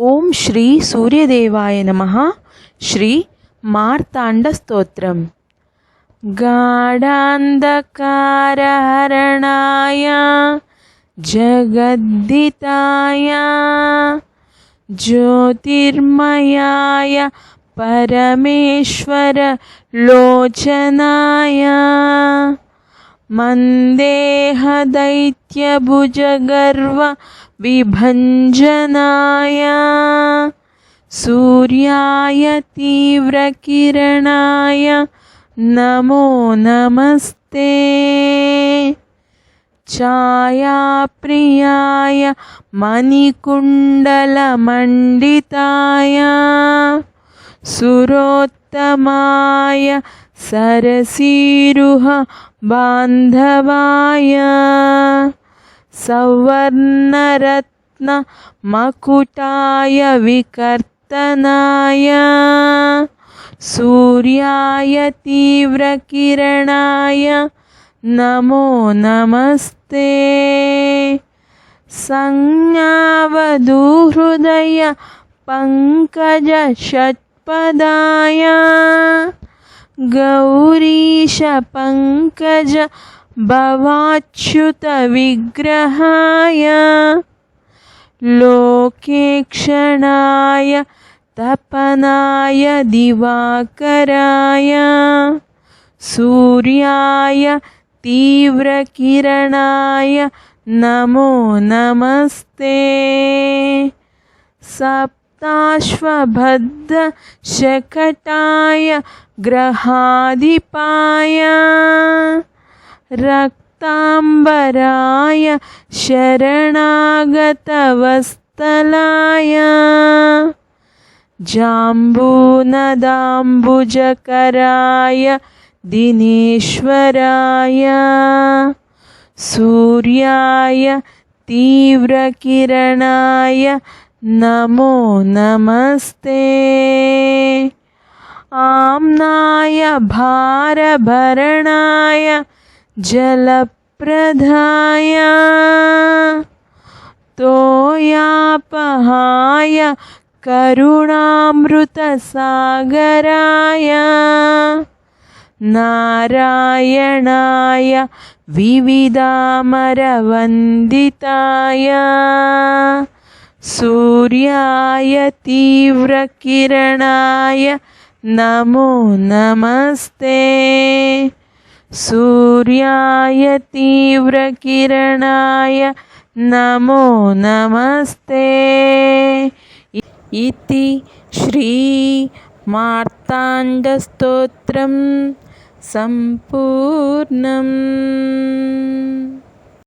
ॐ श्री सूर्यदेवाय नमः श्री मार्ताण्डस्तोत्रम्। गाढान्धकारहरणाय जगद्दिताय ज्योतिर्मयाय परमेश्वरलोचनाय मन्देहदैत्यभुजगर्वविभञ्जनाय सूर्याय तीव्रकिरणाय नमो नमस्ते। छायाप्रियाय मणिकुण्डलमण्डिताय सुरोत्तमाय सरसीरुह बान्धवाय। सवर्णरत्नमकुटाय विकर्तनाय। सूर्याय तीव्रकिरणाय नमो नमस्ते। संज्ञावधूहृदय पङ्कजषट्पदाय गौरीशपङ्कज भवाच्युतविग्रहाय लोकेक्षणाय तपनाय दिवाकराय सूर्याय तीव्रकिरणाय नमो नमस्ते सप्ताश्वबद्धशकटाय ग्रहाधिपाय रक्ताम्बराय शरणागतवस्तलाय जाम्बूनदाम्बुजकराय दिनेश्वराय सूर्याय तीव्रकिरणाय नमो नमस्ते। आम्नाय भारभरणाय जलप्रदाय तोयापहाय करुणामृतसागराय। नारायणाय विविधामरवन्दिताय। सूर्याय तीव्रकिरणाय नमो नमस्ते सूर्याय तीव्रकिरणाय नमो नमस्ते इति श्रीमार्ताण्डस्तोत्रं सम्पूर्णम्